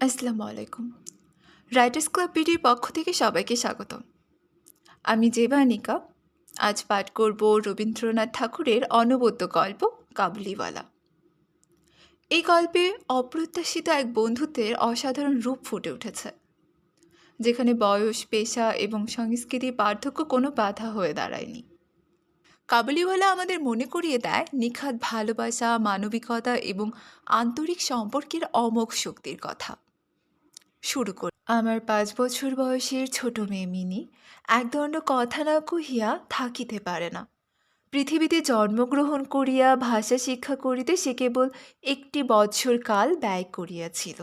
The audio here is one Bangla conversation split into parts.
আসসালামু আলাইকুম। রাইটার্স ক্লাব বিডির পক্ষ থেকে সবাইকে স্বাগতম। আমি জেবানিকা আজ পাঠ করব রবীন্দ্রনাথ ঠাকুরের অনবদ্য গল্প কাবুলিওয়ালা। এই গল্পে অপ্রত্যাশিত এক বন্ধুত্বের অসাধারণ রূপ ফুটে উঠেছে, যেখানে বয়স, পেশা এবং সংস্কৃতির পার্থক্য কোনো বাধা হয়ে দাঁড়ায়নি। কাবুলিওয়ালা আমাদের মনে করিয়ে দেয় নিখাত ভালোবাসা, মানবিকতা এবং আন্তরিক সম্পর্কের অমোঘ শক্তির কথা। শুরু করি। আমার পাঁচ বছর বয়সের ছোট মেয়ে মিনি একদণ্ড কথা না কহিয়া থাকিতে পারে না। পৃথিবীতে জন্মগ্রহণ করিয়া ভাষা শিক্ষা করিতে সে কেবল একটি বৎসর কাল ব্যয় করিয়াছিল।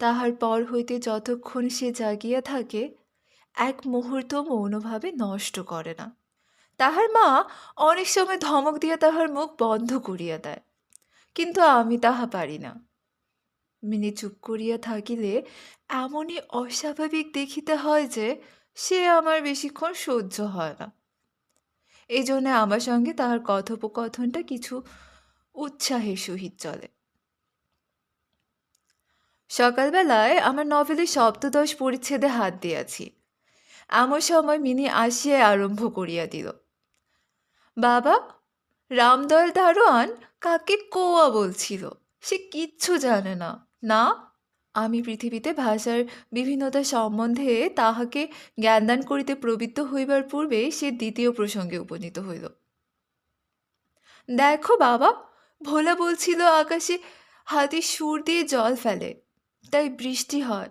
তাহার পর হইতে যতক্ষণ সে জাগিয়া থাকে, এক মুহূর্ত মৌনভাবে নষ্ট করে না। তাহার মা অনেক সময় ধমক দিয়া তাহার মুখ বন্ধ করিয়া দেয়, কিন্তু আমি তাহা পারি না। মিনি চুপ করিয়া থাকিলে এমনই অস্বাভাবিক দেখিতে হয় যে সে আমার বেশিক্ষণ সহ্য হয় না। এই জন্য আমার সঙ্গে তাহার কথোপকথনটা কিছু উৎসাহের সহিত চলে। সকালবেলায় আমার নভেলের সপ্তদশ পরিচ্ছেদে হাত দিয়াছি। এমন সময় মিনি আসিয়া আরম্ভ করিয়া দিল। বাবা, রামদয়াল দারোয়ান কাকে কোয়া বলছিল? সে কিচ্ছু জানে না। না? আমি পৃথিবীতে ভাষার বিভিন্নতা সম্বন্ধে তাহাকে জ্ঞানদান করিতে প্রবৃত্ত হইবার পূর্বে সে দ্বিতীয় প্রসঙ্গে উপনীত হইল। দেখো বাবা, ভোলা বলছিল আকাশে হাতি সুর দিয়ে জল ফেলে, তাই বৃষ্টি হয়।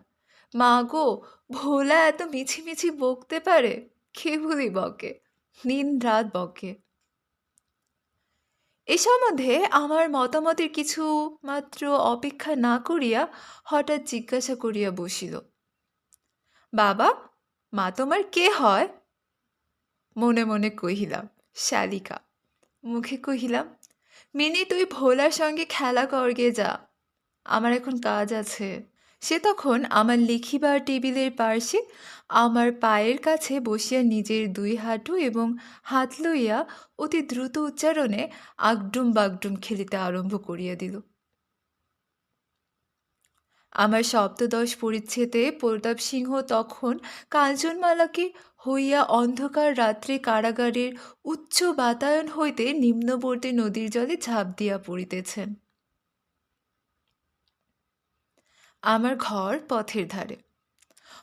মা গো, ভোলা এত মিছিমিছি বকতে পারে? কেবলই বকে দিন রাত বকে। এ সম্বন্ধে আমার মতামতের কিছু মাত্র অপেক্ষা না করিয়া হঠাৎ জিজ্ঞাসা করিয়া বসিল, বাবা, মা তোমার কে হয়? মনে মনে কহিলাম, শালিকা। মুখে কহিলাম, মিনি, তুই ভোলার সঙ্গে খেলা করগে যা। আমার এখন কাজ আছে। সে তখন আমার লিখিবার টেবিলের পার্শ্বে আমার পায়ের কাছে বসিয়া নিজের দুই হাঁটু এবং হাত লইয়া অতি দ্রুত উচ্চারণে আগডুম বাগডুম খেলিতে আরম্ভ করিয়া দিল। আমার সপ্তদশ পরিচ্ছেদে প্রতাপ সিংহ তখন কাঞ্চনমালাকে হইয়া অন্ধকার রাত্রে কারাগারের উচ্চ বাতায়ন হইতে নিম্নবর্তী নদীর জলে ঝাঁপ দিয়া পড়িতেছেন। আমার ঘর পথের ধারে।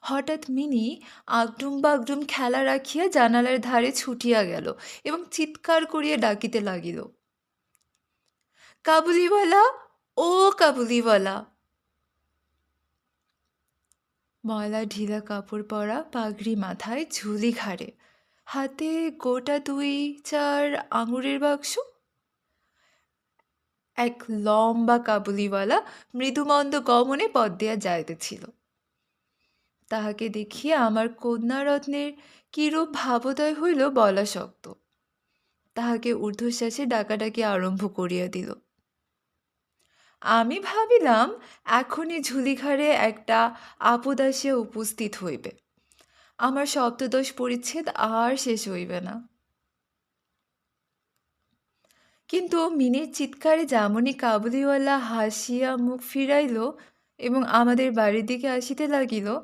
হঠাৎ মিনি আগডুম বাগডুম খেলা রাখিয়া জানালার ধারে ছুটিয়া গেল এবং চিৎকার করিয়া ডাকিতে লাগিল। কাবুলিওয়ালা, ও কাবুলিওয়ালা! ময়লা ঢিলা কাপড় পরা পাগড়ি মাথায় ঝুলি ঘাড়ে। হাতে গোটা দুই চার আঙুরের বাক্স। এক লম্বা কাবুলিওয়ালা মৃদুমন্দ গমনে পদ দিয়া যাইতেছিল। তাহাকে দেখিয়া আমার কন্যারত্নের কিরূপ ভাবোদয় হইল বলা শক্ত। তাহাকে ঊর্ধ্বশ্বাসে ডাকাডাকি আরম্ভ করিয়া দিল। আমি ভাবিলাম, এখনই ঝুলিঘাড়ে একটা আপদ আসিয়া উপস্থিত হইবে। আমার সপ্তদশ পরিচ্ছেদ আর শেষ হইবে না। কিন্তু মিনির চিৎকারে যেমনই কাবুলিওয়ালা হাসিয়া মুখ ফিরাইল এবং আমাদের বাড়ির দিকে আসিতে লাগিল,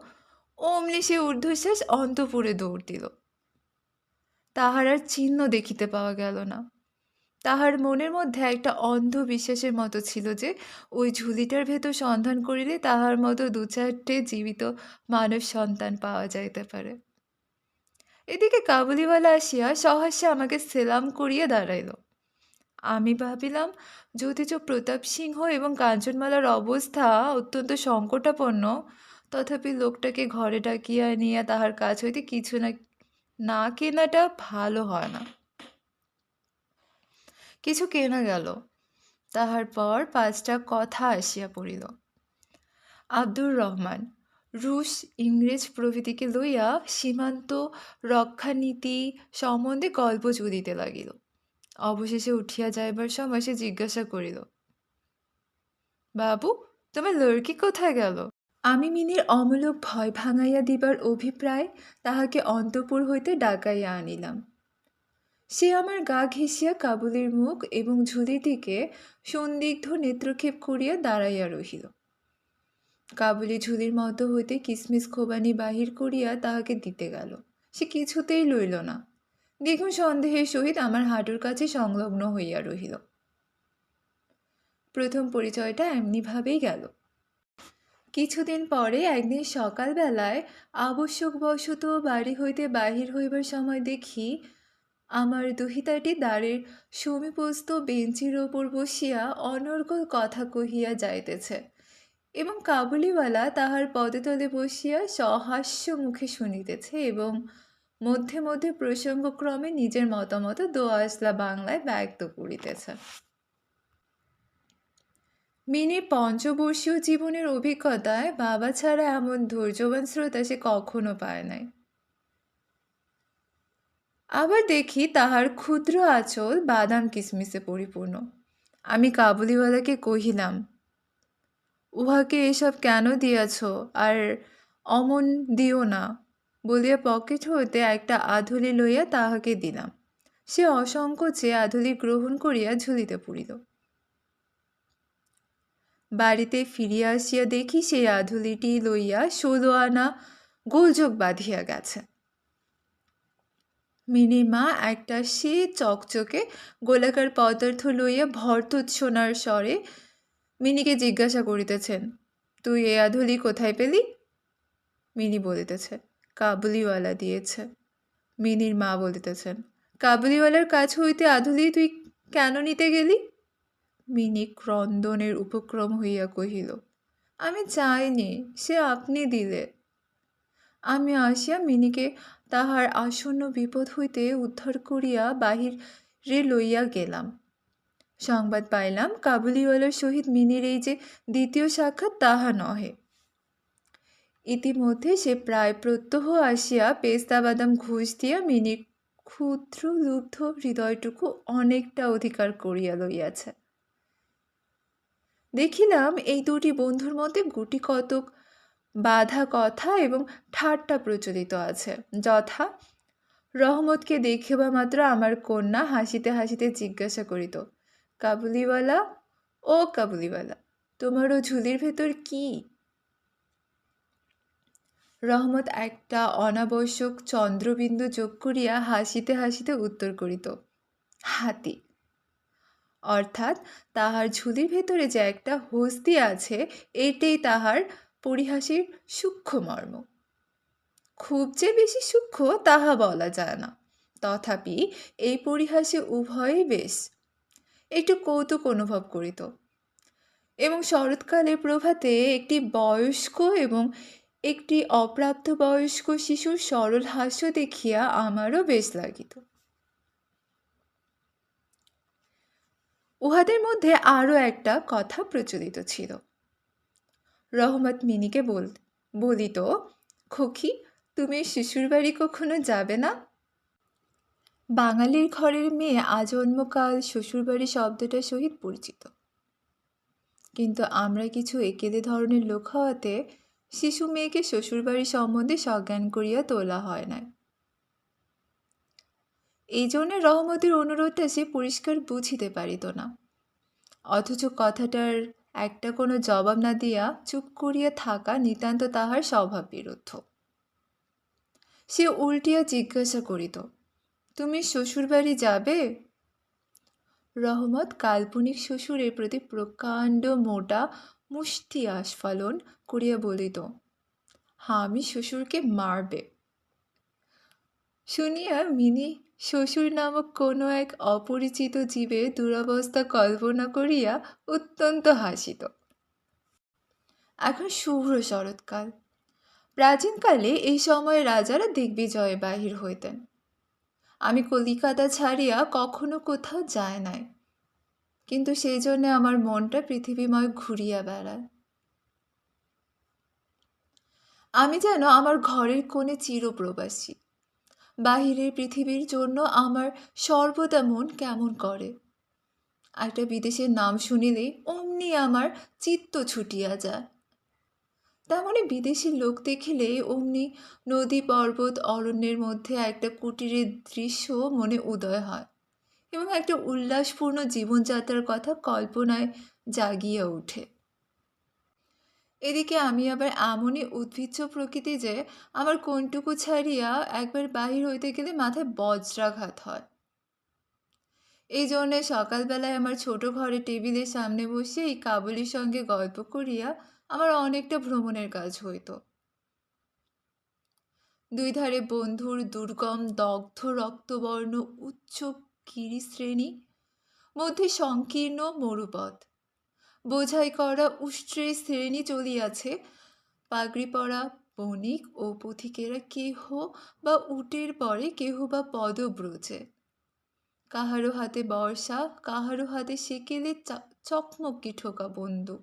অমনি সে ঊর্ধ্বশ্বাস অন্তপুরে দৌড় দিল। তাহার আর চিহ্ন দেখিতে পাওয়া গেল না। তাহার মনের মধ্যে একটা অন্ধ বিশ্বাসের মতো ছিল যে, ওই ঝুলিটার ভেতর সন্ধান করিলে তাহার মতো দু চারটে জীবিত মানব সন্তান পাওয়া যাইতে পারে। এদিকে কাবুলিওয়ালা আসিয়া সহাস্যে আমাকে সেলাম করিয়া দাঁড়াইল। আমি ভাবিলাম যদিচ প্রতাপ সিংহ এবং কাঞ্চনমালার অবস্থা অত্যন্ত সংকটাপন্ন, তথাপি লোকটাকে ঘরে ডাকিয়া নিয়ে তাহার কাজ হইতে কিছু না না কেনাটা ভালো হয় না। কিছু কেনা গেল। তাহার পর পাঁচটা কথা আসিয়া পড়িল। আব্দুর রহমান, রুশ ইংরেজ প্রভৃতিকে লইয়া সীমান্ত রক্ষানীতি সম্বন্ধে গল্প চুদিতে লাগিল। অবশেষে উঠিয়া যাইবার সময় সে জিজ্ঞাসা করিল, বাবু, তোমার লড়কি কোথায় গেল? আমি মিনির অমূলক ভয় ভাঙাইয়া দিবার অভিপ্রায় তাহাকে অন্তপুর হইতে ডাকাইয়া আনিলাম। সে আমার গা ঘেঁষিয়া কাবুলির মুখ এবং ঝুলির দিকে সন্দিগ্ধ নেত্রক্ষেপ করিয়া দাঁড়াইয়া রহিল। কাবুলি ঝুলির মতো হইতে কিসমিস খোবানি বাহির করিয়া তাহাকে দিতে গেল। সে কিছুতেই লইল না। দ্বিগুণ সন্দেহের সহিত আমার হাঁটুর কাছে সংলগ্ন হইয়া রহিল। প্রথম পরিচয়টা এমনিভাবেই গেল। কিছুদিন পরে একদিন সকালবেলায় আবশ্যকবশত বাড়ি হইতে বাহির হইবার সময় দেখি আমার দুহিতাটি দ্বারের সমীপস্থ বেঞ্চির ওপর বসিয়া অনর্গল কথা কহিয়া যাইতেছে এবং কাবুলিওয়ালা তাহার পদতলে বসিয়া সহাস্য মুখে শুনিতেছে এবং মধ্যে মধ্যে প্রসঙ্গক্রমে নিজের মতামত দোয়াসলা বাংলায় ব্যক্ত করিতেছে। মিনি পঞ্চবর্ষীয় জীবনের অভিজ্ঞতায় বাবা ছাড়া এমন ধৈর্যবান শ্রোতা সে কখনো পায় নাই। আবার দেখি তাহার ক্ষুদ্র আঁচল বাদাম কিসমিসে পরিপূর্ণ। আমি কাবুলিওয়ালাকে কহিলাম, উহাকে এসব কেন দিয়াছ? আর অমন দিও না। বলিয়া পকেট হইতে একটা আধুলি লইয়া তাহাকে দিলাম। সে অসংকোচে আধুলি গ্রহণ করিয়া ঝুলিতে পড়িল। বাড়িতে ফিরিয়া আসিয়া দেখি সেই আধুলিটি লইয়া ষোলো আনা গোলযোগ বাঁধিয়া গেছে। মিনির মা একটা সে চকচকে গোলাকার পদার্থ লইয়া ভর্তোৎসোনার স্বরে মিনিকে জিজ্ঞাসা করিতেছেন, তুই এ আধুলি কোথায় পেলি? মিনি বলিতেছে কাবুলিওয়ালা দিয়েছে। মিনির মা বলিতেছেন, কাবুলিওয়ালার কাছ হইতে আধুলি তুই কেন নিতে গেলি? মিনি ক্রন্দনের উপক্রম হইয়া কহিল, আমি চাইনি, সে আপনি দিলে। আমি আসিয়া মিনিকে তাহার আসন্ন বিপদ হইতে উদ্ধার করিয়া বাহিরে লইয়া গেলাম। সংবাদ পাইলাম, কাবুলিওয়ালার সহিত মিনির এই যে দ্বিতীয় সাক্ষাৎ তাহা নহে। ইতিমধ্যে সে প্রায় প্রত্যহ আসিয়া পেস্তা বাদাম ঘুষ দিয়া মিনির ক্ষুদ্র লুব্ধ হৃদয়টুকু অনেকটা অধিকার করিয়া লইয়াছে। দেখিলাম এই দুটি বন্ধুর মধ্যে গুটি কতক বাধা কথা এবং ঠাট্টা প্রচলিত আছে। যথা রহমতকে দেখিবা মাত্র আমার কন্যা হাসিতে হাসিতে জিজ্ঞাসা করিত, কাবুলিওয়ালা? ও কাবুলিওয়ালা, তোমারও ঝুলির ভেতর কি? রহমত একটা অনাবশ্যক চন্দ্রবিন্দু যোগ করিয়া হাসিতে হাসিতে উত্তর করিত, হাতি। অর্থাৎ তাহার ঝুলির ভেতরে যে একটা হস্তি আছে এটাই তাহার পরিহাসের সূক্ষ্ম মর্ম। খুব যে বেশি সূক্ষ্ম তাহা বলা যায় না, তথাপি এই পরিহাসে উভয়ই বেশ, একটু কৌতুক অনুভব করিত। এবং শরৎকালের প্রভাতে একটি বয়স্ক এবং একটি অপ্রাপ্ত বয়স্ক শিশুর সরল হাস্য দেখিয়া আমারও বেশ লাগিত। উহাদের মধ্যে আরও একটা কথা প্রচলিত ছিল। রহমত মিনিকে বল, বলিত, খোকি, তুমি শ্বশুরবাড়ি কখনো যাবে না? বাঙালির ঘরের মেয়ে আজন্মকাল শ্বশুরবাড়ি শব্দটার সহিত পরিচিত। কিন্তু আমরা কিছু একেলে ধরনের লোক হওয়াতে শিশু মেয়েকে শ্বশুরবাড়ি সম্বন্ধে সজ্ঞান করিয়া তোলা হয় না এই জন্যে রহমতের অনুরোধটা সে পরিষ্কার বুঝিতে পারিত না। অথচ কথাটার একটা কোনো জবাব না দিয়া চুপ করিয়া থাকা নিতান্ত তাহার স্বভাব বিরুদ্ধ সে উল্টিয়া জিজ্ঞাসা করিত, তুমি শ্বশুরবাড়ি যাবে? রহমত কাল্পনিক শ্বশুরের প্রতি প্রকাণ্ড মোটা মুষ্টি আস্ফালন করিয়া বলিত হ্যাঁ আমি শ্বশুরকে মারবে। শুনিয়া মিনি শ্বশুর নামক কোনো এক অপরিচিত জীবের দুরবস্থা কল্পনা করিয়া অত্যন্ত হাসিত। এখন শুভ্র শরৎকাল। প্রাচীনকালে এই সময় রাজারা দিগ্বিজয়ে বাহির হইতেন। আমি কলিকাতা ছাড়িয়া কখনো কোথাও যায় নাই। কিন্তু সেই জন্য আমার মনটা পৃথিবীময় ঘুরিয়া বেড়ায়। আমি যেন আমার ঘরের কোণে চিরপ্রবাসী। বাহিরের পৃথিবীর জন্য আমার সর্বদা মন কেমন করে? একটা বিদেশের নাম শুনিলে অমনি আমার চিত্ত ছুটিয়া যায়। তেমনি বিদেশি লোক দেখিলে অমনি নদী, পর্বত, অরণ্যের মধ্যে একটা কুটিরের দৃশ্য মনে উদয় হয়। এবং একটা উল্লাসপূর্ণ জীবনযাত্রার কথা কল্পনায় জাগিয়ে ওঠে। এদিকে আমি আবার এমনই উদ্ভিজ্জ প্রকৃতি যে, আমার কোনটুকু ছাড়িয়া একবার বাহির হইতে গেলে মাথায় বজ্রাঘাত হয়। এই জন্যে সকালবেলায় আমার ছোট ঘরে টেবিলের সামনে বসে এই কাবুলির সঙ্গে গল্প করিয়া আমার অনেকটা ভ্রমণের কাজ হইত। দুই ধারে বন্ধুর দুর্গম, দগ্ধ রক্তবর্ণ উচ্চ গিরিশ্রেণী, মধ্যে সংকীর্ণ মরুপথ। বোঝাই করা উষ্ট্রে শ্রেণি চলিয়াছে পাগড়ি পরা বণিক ও পথিকেরা কেহ বা উটের পরে কেহ বা পদব্রজে কাহারো হাতে বর্ষা, কাহারো হাতে সেকেলে চকমকি ঠোকা বন্দুক।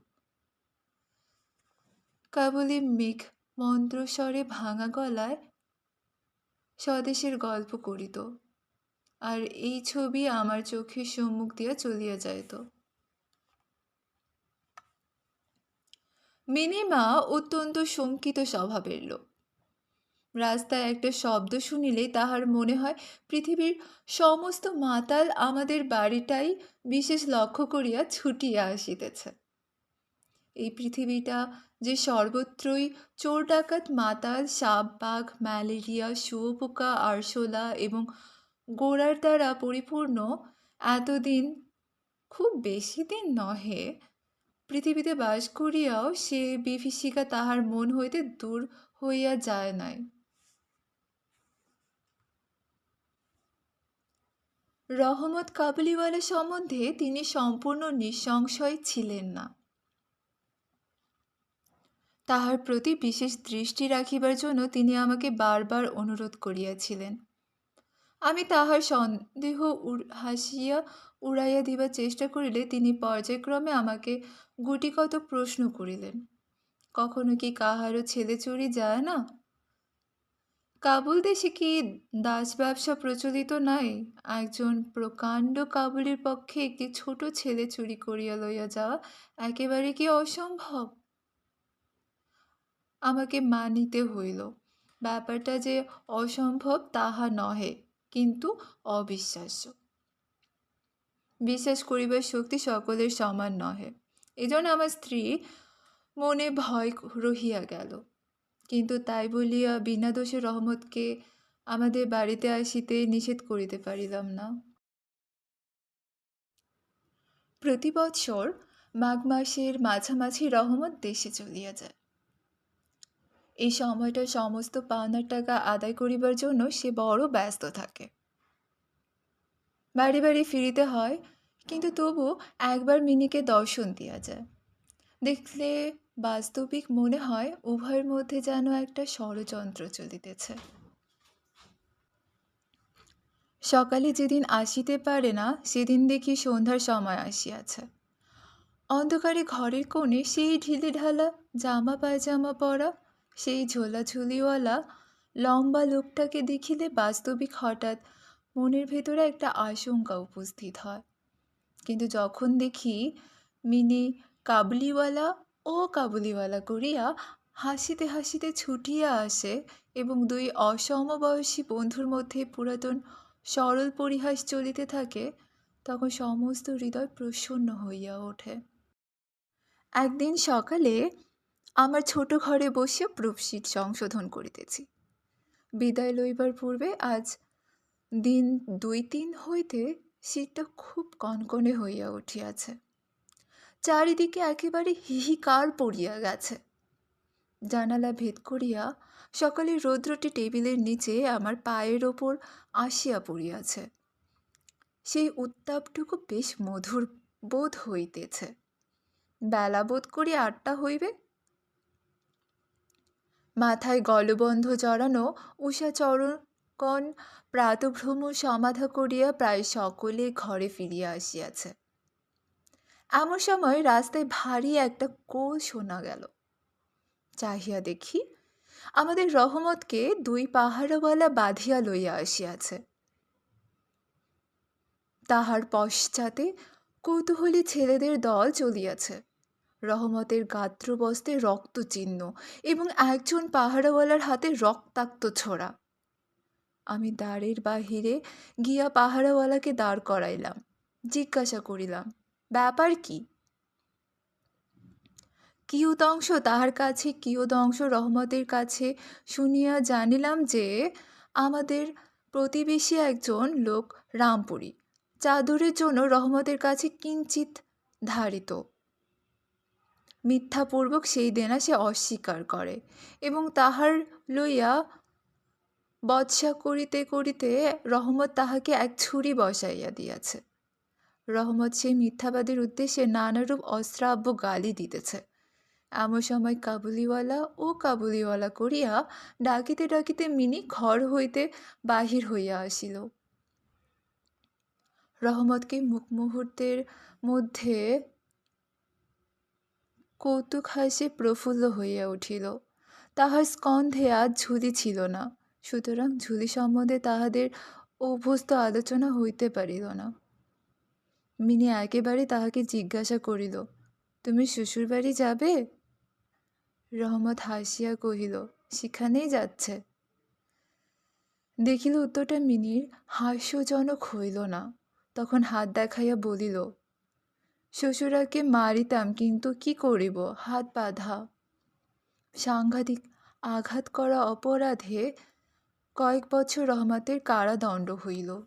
কাবুলি মেঘ মন্ত্রস্বরে ভাঙা গলায় স্বদেশের গল্প করিত। আর এই ছবি আমার চোখের সম্মুখ দিয়া চলিয়া যাইত। মিনিমা অত্যন্ত শঙ্কিত স্বভাবের লোক। রাস্তায় একটা শব্দ শুনিলে তাহার মনে হয় পৃথিবীর সমস্ত মাতাল আমাদের বাড়িটাই বিশেষ লক্ষ্য করিয়া ছুটিয়া আসিতেছে। এই পৃথিবীটা যে সর্বত্রই চোর ডাকাত, মাতাল সাপ বাঘ ম্যালেরিয়া, শুয়োপোকা, আরশোলা এবং গোড়ার দ্বারা পরিপূর্ণ, এতদিন খুব বেশি দিন নহে। পৃথিবীতে বাস করিয়াও সে বিভীষিকা তাহার মন হইতে দূর হইয়া যায় নাই। রহমত কাবুলিওয়ালা সম্বন্ধে তিনি সম্পূর্ণ নিঃসংশয় ছিলেন না। তাহার প্রতি বিশেষ দৃষ্টি রাখিবার জন্য তিনি আমাকে বারবার অনুরোধ করিয়াছিলেন। আমি তাহার সন্দেহ হাসিয়া উড়াইয়া দিবার চেষ্টা করিলে তিনি পর্যায়ক্রমে আমাকে গুটিকত প্রশ্ন করিলেন, কখনো কি কাহারও ছেলে চুরি যায় না? কাবুল দেশে কি দাস ব্যবসা প্রচলিত নাই? একজন প্রকাণ্ড কাবুলির পক্ষে একটি ছোট ছেলে চুরি করিয়া লইয়া যাওয়া একেবারে কি অসম্ভব? আমাকে মানিতে হইল। ব্যাপারটা যে অসম্ভব তাহা নহে। কিন্তু অবিশ্বাস্য। বিশ্বাস করিবার শক্তি সকলের সমান নহে। এজন্য আমার স্ত্রী মনে ভয় রহিয়া গেল। কিন্তু তাই বলিয়া বিনা দোষে রহমতকে আমাদের বাড়িতে আসিতে নিষেধ করিতে পারিলাম না। প্রতি বৎসর মাঘ মাসের মাঝামাঝি রহমত দেশে চলিয়া যায়। এই সময়টা সমস্ত পাওনার টাকা আদায় করিবার জন্য সে বড় ব্যস্ত থাকে। বাড়ি বাড়ি ফিরিতে হয়, কিন্তু তবু একবার মিনিকে দর্শন দেওয়া যায়। দেখলে বাস্তবিক মনে হয় উভয়ের মধ্যে যেন একটা ষড়যন্ত্র চলিতেছে। সকালে যেদিন আসিতে পারে না, সেদিন দেখি সন্ধ্যার সময় আসিয়াছে। অন্ধকারে ঘরের কোণে সেই ঢিলে ঢালা জামা পায়জামা পরা সেই ঝোলাঝুলিওয়ালা লম্বা লোকটাকে দেখিলে বাস্তবিক হঠাৎ মনের ভেতরে একটা আশঙ্কা উপস্থিত হয়। কিন্তু যখন দেখি মিনি কাবুলিওয়ালা ও কাবুলিওয়ালা করিয়া হাসিতে হাসিতে ছুটিয়া আসে এবং দুই অসমবয়সী বন্ধুর মধ্যে পুরাতন সরল পরিহাস চলিতে থাকে, তখন সমস্ত হৃদয় প্রসন্ন হইয়া ওঠে। একদিন সকালে আমার ছোট ঘরে বসে প্রুফশিট সংশোধন করিতেছি। বিদায় লইবার পূর্বে আজ দিন দুই তিন হইতে শীতটা খুব কনকনে হইয়া উঠিয়াছে। চারিদিকে একেবারে হিহিকার পড়িয়া গেছে। জানালা ভেদ করিয়া সকালে রৌদ্রটি টেবিলের নিচে আমার পায়ের ওপর আসিয়া পড়িয়াছে। সেই উত্তাপটুকু বেশ মধুর বোধ হইতেছে। বেলা বোধ করি আটটা হইবে। মাথায় গলবন্ধ জড়ানো উষাচরণগণ প্রাতভ্রম সমাধা করিয়া প্রায় সকলে ঘরে ফিরিয়া আসিয়াছে। এমন সময় রাস্তায় ভারী একটা কোল শোনা গেল। চাহিয়া দেখি আমাদের রহমতকে দুই পাহাড়ওয়ালা বাঁধিয়া লইয়া আসিয়াছে। তাহার পশ্চাতে কৌতূহলী ছেলেদের দল চলিয়াছে। রহমতের গাত্রবস্তে রক্তচিহ্ন এবং একজন পাহাড়ওয়ালার হাতে রক্তাক্ত ছোড়া। আমি দ্বারের বাহিরে গিয়া পাহাড়ওয়ালাকে দাঁড় করাইলাম, জিজ্ঞাসা করিলাম, ব্যাপার কি? কিয়দংশ, তাহার কাছে কিয়দংশ, রহমতের কাছে শুনিয়া জানিলাম যে আমাদের প্রতিবেশী একজন লোক রামপুরী। চাদরের জন্য রহমতের কাছে কিঞ্চিত ধারিত। মিথ্যাপূর্বক সেই দেনা সে অস্বীকার করে এবং তাহার লইয়া বৎসা করিতে করিতে রহমত তাহাকে এক ছুরি বসাইয়া দিয়াছে। রহমত সেই মিথ্যাবাদের উদ্দেশ্যে নানারূপ অশ্রাব্য গালি দিতেছে। এমন সময় কাবুলিওয়ালা ও কাবুলিওয়ালা করিয়া ডাকিতে ডাকিতে মিনি ঘর হইতে বাহির হইয়া আসিল। রহমতকে মুখ মুহূর্তের মধ্যে কৌতুক হাসে প্রফুল্ল হইয়া উঠিল। তাহার স্কন্ধে আজ ঝুলি ছিল না, সুতরাং ঝুলি সম্বন্ধে তাহাদের অভ্যস্ত আলোচনা হইতে পারিল না। মিনি একেবারে তাহাকে জিজ্ঞাসা করিল, তুমি শ্বশুরবাড়ি যাবে? রহমত হাসিয়া কহিল, সেখানেই যাচ্ছে। দেখিল উত্তরটা মিনির হাস্যজনক হইল না। তখন হাত দেখাইয়া বলিল শ্বশুরাকে মারিতাম, কিন্তু কি করিব? হাত বাঁধা। সাংঘাতিক আঘাত করা অপরাধে কয়েক বছর রহমতের কারাদণ্ড হইল।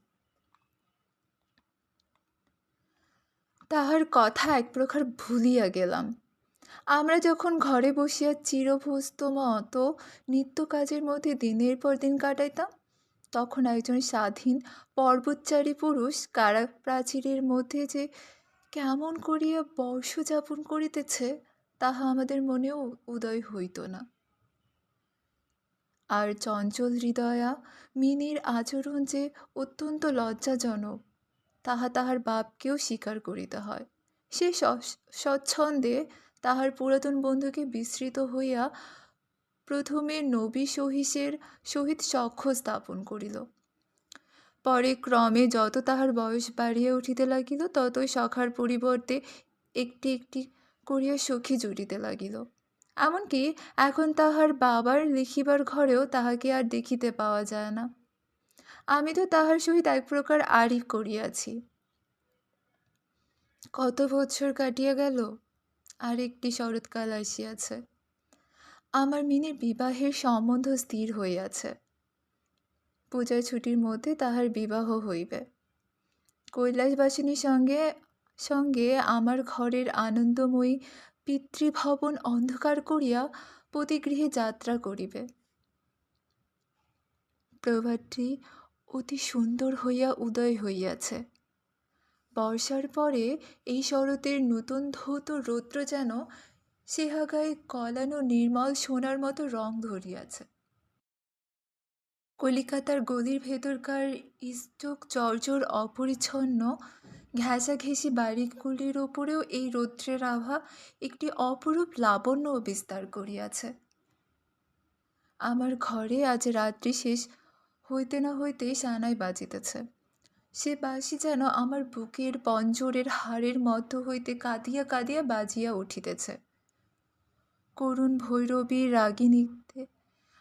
তাহার কথা এক প্রকার ভুলিয়া গেলাম। আমরা যখন ঘরে বসিয়া চিরভস্ত মতো নিত্য কাজের মধ্যে দিনের পর দিন কাটাইতাম, তখন একজন স্বাধীন পর্বতচারী পুরুষ কারা প্রাচীরের মধ্যে যে কেমন করিয়া বর্ষ যাপন করিতেছে, তাহা আমাদের মনেও উদয় হইত না। আর চঞ্চল হৃদয়া মিনির আচরণ যে অত্যন্ত লজ্জাজনক, তাহা তাহার বাপকেও স্বীকার করিতে হয়। সে স্বচ্ছন্দে তাহার পুরাতন বন্ধুকে বিস্মৃত হইয়া প্রথমে নবী সহিসের সহিত সখ্য স্থাপন করিল। পরে ক্রমে যত তাহার বয়স বাড়িয়া উঠিতে লাগিল, ততই সখার পরিবর্তে একটি একটি করিয়া সখী জুটিতে লাগিল। এমনকি এখন তাহার বাবার লিখিবার ঘরেও তাহাকে আর দেখিতে পাওয়া যায় না। আমি তো তাহার সহিত এক প্রকার আড়ি করিয়াছি। কত বছর কাটিয়া গেল, আর একটি শরৎকাল আসিয়াছে। আমার মিনের বিবাহের সম্বন্ধ স্থির হইয়াছে। পূজার ছুটির মধ্যে তাহার বিবাহ হইবে। কৈলাসবাসিনীর সঙ্গে সঙ্গে আমার ঘরের আনন্দময়ী পিতৃভবন অন্ধকার করিয়া প্রতিগৃহে যাত্রা করিবে। প্রভাতটি অতি সুন্দর হইয়া উদয় হইয়াছে। বর্ষার পরে এই শরতের নতুন ধৌত রৌদ্র যেন সেহাগায় কলানো নির্মল সোনার মতো রং ধরিয়াছে। কলিকাতার গলির ভেতরকার ইষ্টক চর্চর অপরিচ্ছন্ন, ঘেঁষাঘেঁষি বাড়িগুলির ওপরেও এই রৌদ্রের আভা একটি অপরূপ লাবণ্য বিস্তার করিয়াছে। আমার ঘরে আজ রাত্রি শেষ হইতে না হইতে সানাই বাজিতেছে। সে বাসি যেন আমার বুকের পঞ্জরের হাড়ের মধ্য হইতে কাঁদিয়া কাঁদিয়া বাজিয়া উঠিতেছে। করুণ ভৈরবী রাগিনীতে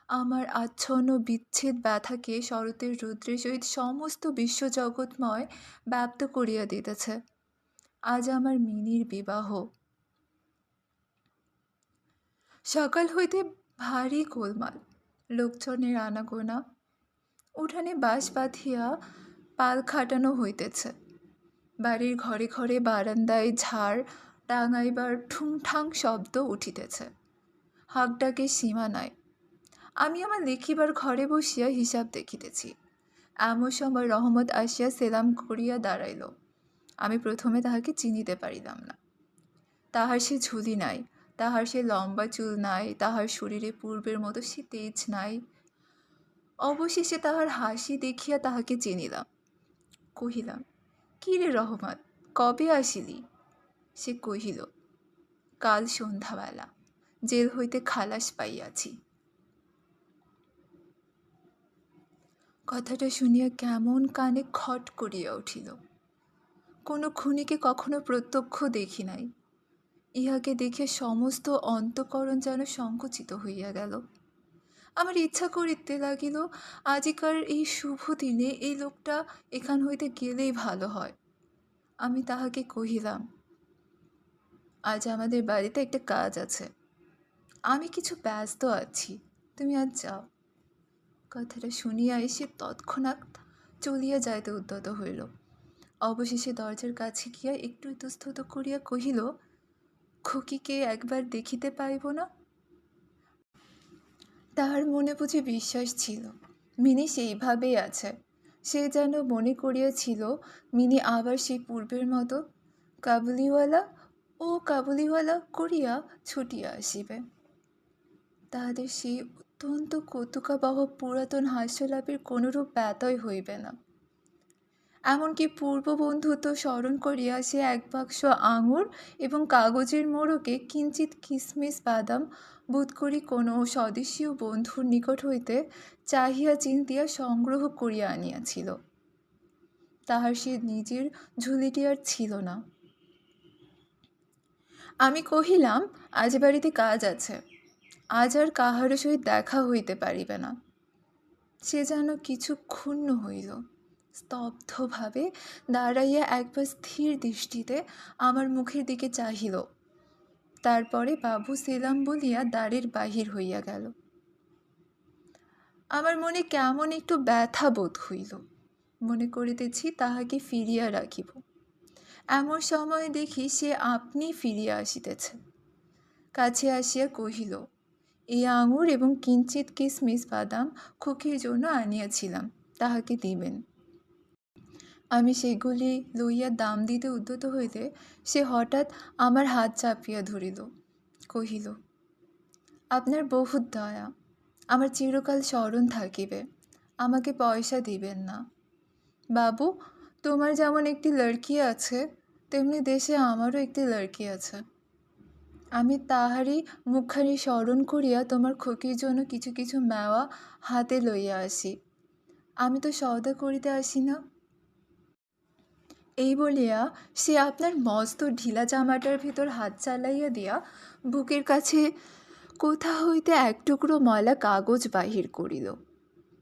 আমার আচ্ছন্ন, বিচ্ছেদ ব্যথাকে শরতের রুদ্রের সহিত সমস্ত বিশ্বজগৎময় ব্যাপ্ত করিয়া দিতেছে। আজ আমার মিনির বিবাহ। সকাল হইতে ভারী গোলমাল। লোকজনের আনাগোনা। উঠানে বাঁশ বাঁধিয়া পাল খাটানো হইতেছে। বাড়ির ঘরে ঘরে বারান্দায় ঝাড় টাঙাইবার ঠুংঠাং শব্দ উঠিতেছে। হাঁকডাকে সীমা নাই। আমি আমার লিখিবার ঘরে বসিয়া হিসাব দেখিতেছি। এমন সময় রহমত আসিয়া সেলাম করিয়া দাঁড়াইল। আমি প্রথমে তাহাকে চিনিতে পারিলাম না। তাহার সে ঝুলি নাই, তাহার সে লম্বা চুল নাই, তাহার শরীরে পূর্বের মতো সে তেজ নাই। অবশেষে তাহার হাসি দেখিয়া তাহাকে চিনিলাম। কহিলাম, কী রে রহমত, কবে আসিলি? সে কহিল, কাল সন্ধ্যাবেলা, জেল হইতে খালাস পাইয়াছি। কথাটা শুনিয়া কেমন কানে খট করিয়া উঠিল। কোনো খুনিকে কখনো প্রত্যক্ষ দেখি নাই। ইহাকে দেখে সমস্ত অন্তকরণ যেন সংকুচিত হইয়া গেল। আমার ইচ্ছা করিতে লাগিল, আজিকার এই শুভ দিনে এই লোকটা এখান হইতে গেলেই ভালো হয়। আমি তাহাকে কহিলাম, আজ আমাদের বাড়িতে একটা কাজ আছে। আমি কিছু ব্যস্ত আছি, তুমি আজ যাও। কথাটা শুনিয়া এসে তৎক্ষণাৎ চলিয়া যাইতে উদ্যত হইল। অবশেষে দরজার কাছে গিয়া একটু ইতস্তত করিয়া কহিল খুকিকে একবার দেখিতে পাইব না? তাহার মনে বুঝি বিশ্বাস ছিল, মিনি সেইভাবেই আছে। সে যেন মনে করিয়াছিল, মিনি আবার সেই পূর্বের মতো কাবুলিওয়ালা ও কাবুলিওয়ালা করিয়া ছুটিয়া আসিবে। তাহাদের সেই অত্যন্ত কৌতুকাবহ পুরাতন হাস্যলাভের কোনরূপ ব্যতয় হইবে না। এমনকি পূর্ব বন্ধুত্ব স্মরণ করিয়া সে এক বাক্স আঙুর এবং কাগজের মোড়কে কিঞ্চিত কিসমিস বাদাম বোধ করি কোনো স্বদেশীয় বন্ধুর নিকট হইতে চাহিয়া চিন্তিয়া সংগ্রহ করিয়া আনিয়াছিল। তাহার সে নিজের ঝুলিটি আর ছিল না। আমি কহিলাম, আজ বাড়িতে কাজ আছে। আজ আর কাহারও সহিত দেখা হইতে পারিবে না। সে যেন কিছু ক্ষুণ্ণ হইল। স্তব্ধভাবে দাঁড়াইয়া একবার স্থির দৃষ্টিতে আমার মুখের দিকে চাহিল। তারপরে বাবু সেলাম বলিয়া দ্বারের বাহির হইয়া গেল। আমার মনে কেমন একটু ব্যথা বোধ হইল। মনে করিতেছি তাহাকে ফিরিয়া রাখিব। এমন সময় দেখি সে আপনি ফিরিয়া আসিতেছে। কাছে আসিয়া কহিল এই আঙুর এবং কিঞ্চিত কিসমিস বাদাম খুকির জন্য আনিয়াছিলাম, তাহাকে দিবেন। আমি সেগুলি লইয়া দাম দিতে উদ্যত হইলে সে হঠাৎ আমার হাত চাপিয়া ধরিল, কহিল, আপনার বহুত দয়া, আমার চিরকাল স্মরণ থাকিবে, আমাকে পয়সা দিবেন না। বাবু, তোমার যেমন একটি লড়কি আছে, তেমনি দেশে আমারও একটি লড়কি আছে। আমি তাহারই মুখখানি স্মরণ করিয়া তোমার খকির জন্য কিছু কিছু মেওয়া হাতে লইয়া আসি। আমি তো সওদা করিতে আসি না। এই বলিয়া সে আপনার মস্ত ঢিলা জামাটার ভিতর হাত চালাইয়া দিয়া বুকের কাছে কোথা হইতে এক টুকরো ময়লা কাগজ বাহির করিল।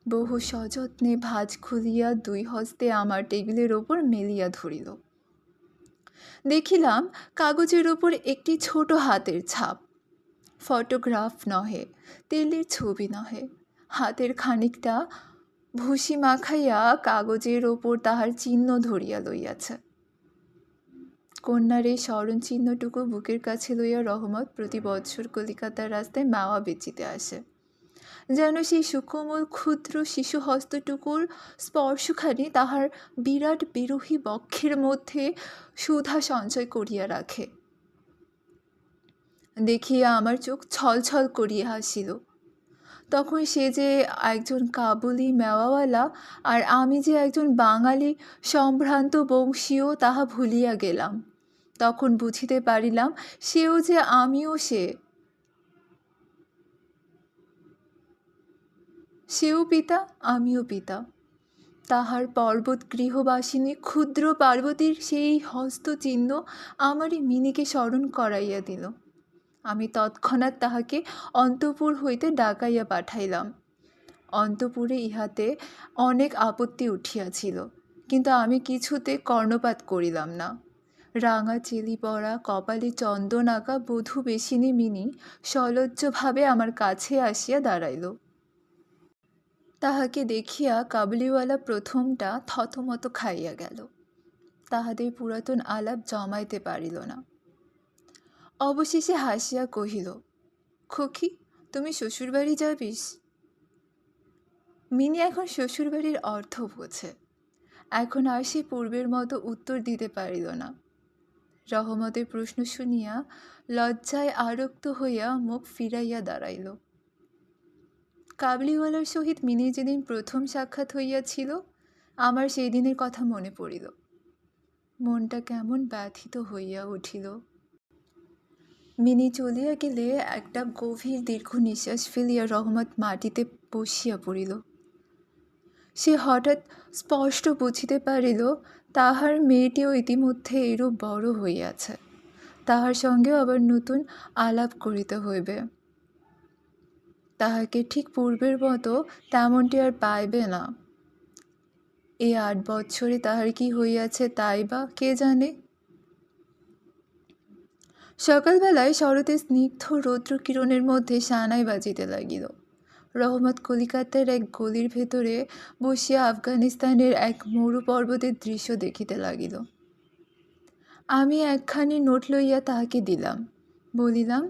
বহু সযত্নে ভাঁজ খুলিয়া দুই হস্তে আমার টেবিলের ওপর মেলিয়া ধরিল। দেখিলাম কাগজের ওপর একটি ছোট হাতের ছাপ। ফটোগ্রাফ নহে, তেলের ছবি নহে। হাতের খানিকটা ভুসি মাখাইয়া কাগজের ওপর তাহার চিহ্ন ধরিয়া লইয়াছে। কন্যার এই স্মরণ চিহ্নটুকু বুকের কাছে লইয়া রহমত প্রতি বৎসর কলিকাতার রাস্তায় মাওয়া বেচিতে আসে। যেন সেই সুকোমল, ক্ষুদ্র শিশু হস্তটুকুর স্পর্শখানি তাহার বিরাট বিরোহী বক্ষের মধ্যে সুধা সঞ্চয় করিয়া রাখে। দেখিয়া আমার চোখ ছলছল করিয়া হাসিল তখন সে যে একজন কাবুলি মেওয়াওয়ালা আর আমি যে একজন বাঙালি সম্ভ্রান্ত বংশীয় তাহা ভুলিয়া গেলাম। তখন বুঝিতে পারিলাম সেও যে আমিও সে। সেও পিতা, আমিও পিতা। তাহার পর্বত গৃহবাসিনী ক্ষুদ্র পার্বতীর সেই হস্তচিহ্ন আমারই মিনিকে স্মরণ করাইয়া দিল। আমি তৎক্ষণাৎ তাহাকে অন্তপুর হইতে ডাকাইয়া পাঠাইলাম। অন্তপুরে ইহাতে অনেক আপত্তি উঠিয়াছিল, কিন্তু আমি কিছুতে কর্ণপাত করিলাম না। রাঙা চেলি পড়া কপালে চন্দন আঁকা বধূ বেশিনী মিনি সলজ্জভাবে আমার কাছে আসিয়া দাঁড়াইল। তাহাকে দেখিয়া কাবলিওয়ালা প্রথমটা থতমত খাইয়া গেল। তাহাদের পুরাতন আলাপ জমাইতে পারিল না। অবশেষে হাসিয়া কহিল, খোকি, তুমি শ্বশুরবাড়ি যাবিস? মিনি এখন শ্বশুরবাড়ির অর্থ বোঝে। এখন আর সে পূর্বের মতো উত্তর দিতে পারিল না। রহমতের প্রশ্ন শুনিয়া লজ্জায় আরক্ত হইয়া মুখ ফিরাইয়া দাঁড়াইল। কাবলিওয়ালার সহিত মিনির যেদিন প্রথম সাক্ষাৎ হইয়াছিল, আমার সেই দিনের কথা মনে পড়িল। মনটা কেমন ব্যথিত হইয়া উঠিল। মিনি চলিয়া গেলে একটা গভীর দীর্ঘ নিঃশ্বাস ফেলিয়া রহমত মাটিতে বসিয়া পড়িল। সে হঠাৎ স্পষ্ট বুঝিতে পারিল, তাহার মেয়েটিও ইতিমধ্যে এরূপ বড় হইয়াছে। তাহার সঙ্গেও আবার নতুন আলাপ করিতে হইবে। তাহাকে ঠিক পূর্বের মতো তেমনটি আর পাইবে না। এই আট বৎসরে তাহার কি হইয়াছে তাই বা কে জানে? সকালবেলায় শরতে স্নিগ্ধ রৌদ্রকিরণের মধ্যে সানাই বাজিতে লাগিল। রহমত কলিকাতার এক গলির ভেতরে বসিয়া আফগানিস্তানের এক মরু পর্বতের দৃশ্য দেখিতে লাগিল। আমি একখানি নোট লইয়া তাহাকে দিলাম। বলিলাম,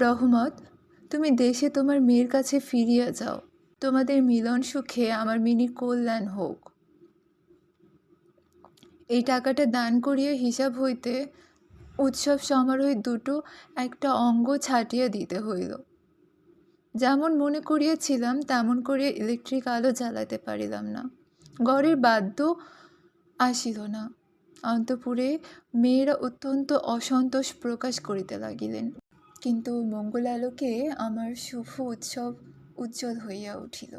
রহমত তুমি দেশে তোমার মেয়ের কাছে ফিরিয়া যাও। তোমাদের মিলন সুখে আমার মিনির কল্যাণ হোক। এই টাকাটা দান করিয়া হিসাব হইতে উৎসব সমারোহে দুটো একটা অঙ্গ ছাটিয়া দিতে হইল। যেমন মনে করিয়াছিলাম, তেমন করিয়া ইলেকট্রিক আলো জ্বালাতে পারিলাম না। ঘরের বাদ্য আসিল না। অন্তপুরে মেয়েরা অত্যন্ত অসন্তোষ প্রকাশ করিতে লাগিলেন। কিন্তু মঙ্গলালোকে আমার শুভ উৎসব উজ্জ্বল হইয়া উঠিল।